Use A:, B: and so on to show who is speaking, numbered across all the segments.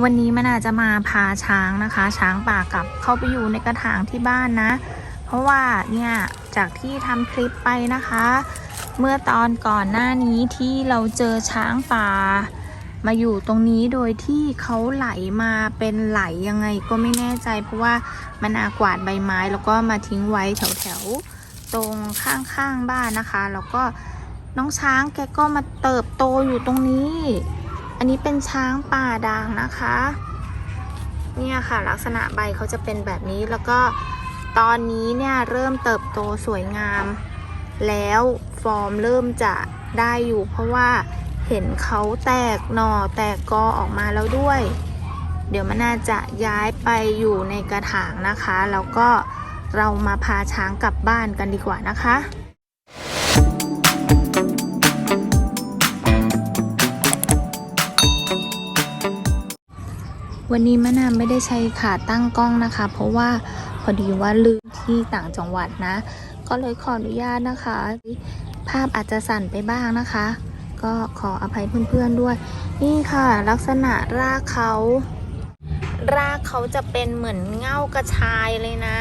A: วันนี้มันอาจจะมาพาช้างนะคะ ช้างป่ากลับเข้าไปอยู่ในกระถางที่บ้านนะ เพราะว่าเนี่ยจากที่ทำคลิปไปนะคะ เมื่อตอนก่อนหน้านี้ที่เราเจอช้างป่า มาอยู่ตรงนี้โดยที่เขาไหลมาเป็นไหลยังไงก็ไม่แน่ใจ เพราะว่ามันอากวาดใบไม้แล้วก็มาทิ้งไว้แถวๆตรงข้างๆบ้านนะคะ แล้วก็น้องช้างแกก็มาเติบโตอยู่ตรงนี้ อันนี้เป็นช้างป่าด่างนะคะ เนี่ยค่ะลักษณะใบเขาจะเป็นแบบนี้แล้วก็ตอนนี้เนี่ยเริ่มเติบโตสวยงาม แล้วฟอร์มเริ่มจะได้อยู่เพราะว่าเห็นเขาแตกหน่อแตกกอออกมาแล้วด้วย เดี๋ยวมันน่าจะย้ายไปอยู่ในกระถางนะคะ แล้วก็เรามาพาช้างกลับบ้านกันดีกว่านะคะ วันนี้มะนาวไม่ได้ใช้ขาตั้งกล้องนะคะ เพราะว่าพอดีว่าลืมที่ต่างจังหวัดนะ ก็เลยขออนุญาตนะคะ ภาพอาจจะสั่นไปบ้างนะคะ ก็ขออภัยเพื่อนๆด้วย นี่ค่ะ ลักษณะรากเขารากเขาจะเป็นเหมือนเง่ากระชายเลยนะ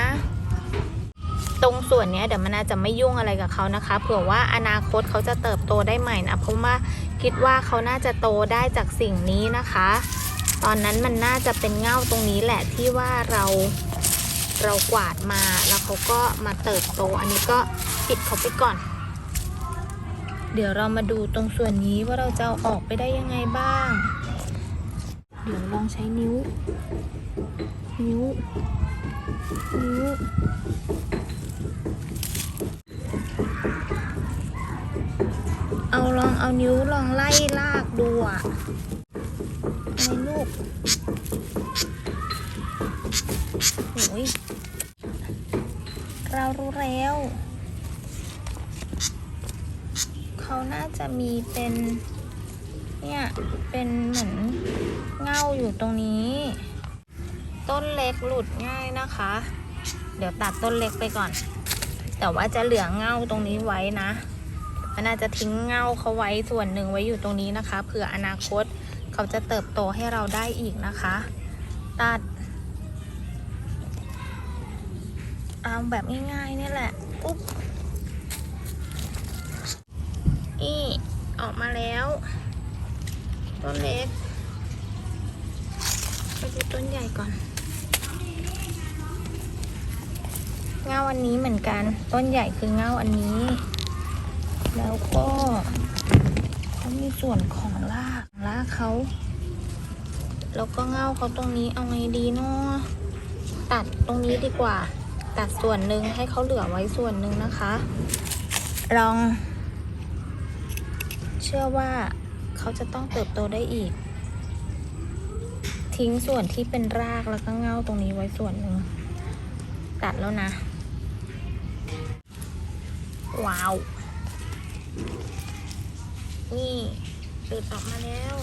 A: ตรงส่วนนี้เดี๋ยวมันอาจจะไม่ยุ่งอะไรกับเขานะคะ เผื่อว่าอนาคตเขาจะเติบโตได้ใหม่นะเพราะว่าคิดว่าเขาน่าจะโตได้จากสิ่งนี้นะคะ ตอนนั้นมันน่าจะเป็นเง่าตรงนี้แหละที่ว่าเราเรากวาดมาแล้วเขาก็มาเติบโต อันนี้ก็ปิดเขาไปก่อน เดี๋ยวเรามาดูตรงส่วนนี้ว่าเราจะเอาออกไปได้ยังไงบ้าง เดี๋ยวลองใช้นิ้ว นิ้ว นิ้วเอาลองเอานิ้วลองไล่ลากดูอะอะไรลูก โอ้ยเรารู้แล้ว เขาน่าจะมีเป็น เนี่ย เป็นเหมือนเง่าอยู่ตรงนี้ ต้นเล็กหลุดง่ายนะคะ เดี๋ยวตัดต้นเล็กไปก่อน แต่ว่าจะเหลือเง่าตรงนี้ไว้นะมันอาจจะทิ้งเง่าเขาไว้ส่วนหนึ่งไว้อยู่ตรงนี้นะคะเผื่ออนาคตเขาจะเติบโตให้เราได้อีกนะคะ ตัด เอาแบบง่ายๆนี่แหละอุ๊บนี่ออกมาแล้วต้นเล็กไปดูต้นใหญ่ก่อน เง่าอันนี้เหมือนกัน ต้นใหญ่คือเง่าอันนี้ แล้วก็เขามีส่วนของรากรากเขา แล้วก็เง่าเขาตรงนี้เอาไงดีเนาะตัดตรงนี้ดีกว่า ตัดส่วนหนึ่งให้เขาเหลือไว้ส่วนหนึ่งนะคะ ลอง เชื่อว่าเขาจะต้องเติบโตได้อีก ทิ้งส่วนที่เป็นรากแล้วก็เง่าตรงนี้ไว้ส่วนหนึ่งตัดแล้วนะ ว้าว นี่หลุดออกมาแล้ว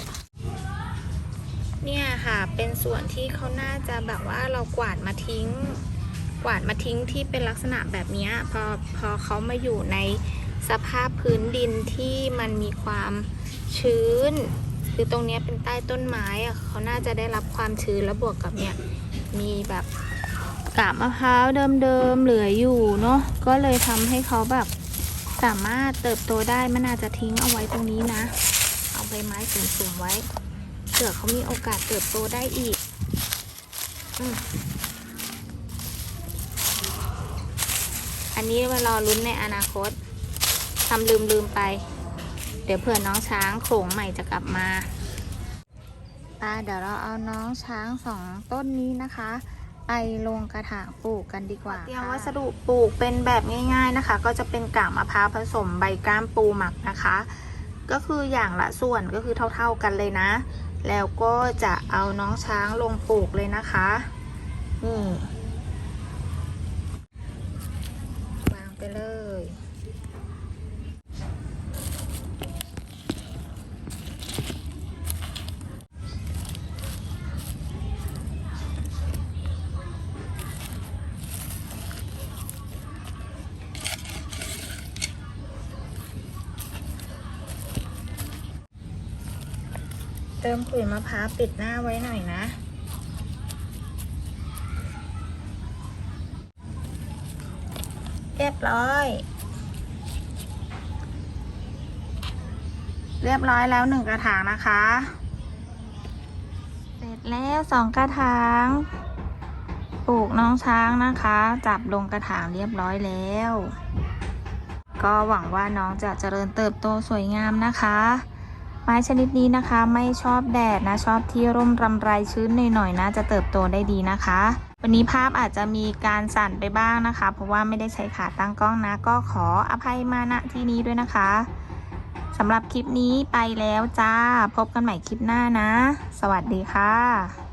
A: เนี่ยค่ะเป็นส่วนที่เขาน่าจะแบบว่าเรากวาดมาทิ้ง กวาดมาทิ้งที่เป็นลักษณะแบบนี้พอพอเขามาอยู่ในสภาพพื้นดินที่มันมีความชื้น คือตรงนี้เป็นใต้ต้นไม้อะเขาน่าจะได้รับความชื้นแล้วบวกกับเนี่ยมีแบบกาบมะพร้าวเดิมๆเหลืออยู่เนาะก็เลยทำให้เขาแบบสามารถเติบโตได้มันอาจจะทิ้งเอาไว้ตรงนี้นะ เอาใบไม้สูงๆไว้เผื่อเขามีโอกาสเติบโตได้อีกอม อันนี้มารอลุ้นในอนาคตทำลืมๆไป เดี๋ยวเผื่อน้องช้างโขลงใหม่จะกลับมาตาเดี๋ยวเราเอาน้องช้างสองต้นนี้นะคะ ไปลงกระถางปลูกกันดีกว่า เตรียมวัสดุปลูกเป็นแบบง่ายๆนะคะ ก็จะเป็นกากมะพร้าวผสมใบก้ามปูหมักนะคะ ก็คืออย่างละส่วนก็คือเท่าๆกันเลยนะ แล้วก็จะเอาน้องช้างลงปลูกเลยนะคะนี่วางไป เลยจะติมขุยมะพร้าวปิดหน้าไว้หน่อยนะ เรียบร้อย เรียบร้อยแล้วหนึ่งกระถางนะคะ เสร็จแล้วสองกระถางปลูกน้องช้างนะคะ จับลงกระถางเรียบร้อยแล้ว ก็หวังว่าน้องจะเจริญเติบโตสวยงามนะคะ ไม้ชนิดนี้นะคะไม่ชอบแดดนะชอบที่ร่มรำไรชื้นหน่อยๆนะจะเติบโตได้ดีนะคะ วันนี้ภาพอาจจะมีการสั่นไปบ้างนะคะ เพราะว่าไม่ได้ใช้ขาตั้งกล้องนะ ก็ขออภัยมาณที่นี้ด้วยนะคะสำหรับคลิปนี้ไปแล้วจ้า พบกันใหม่คลิปหน้านะ สวัสดีค่ะ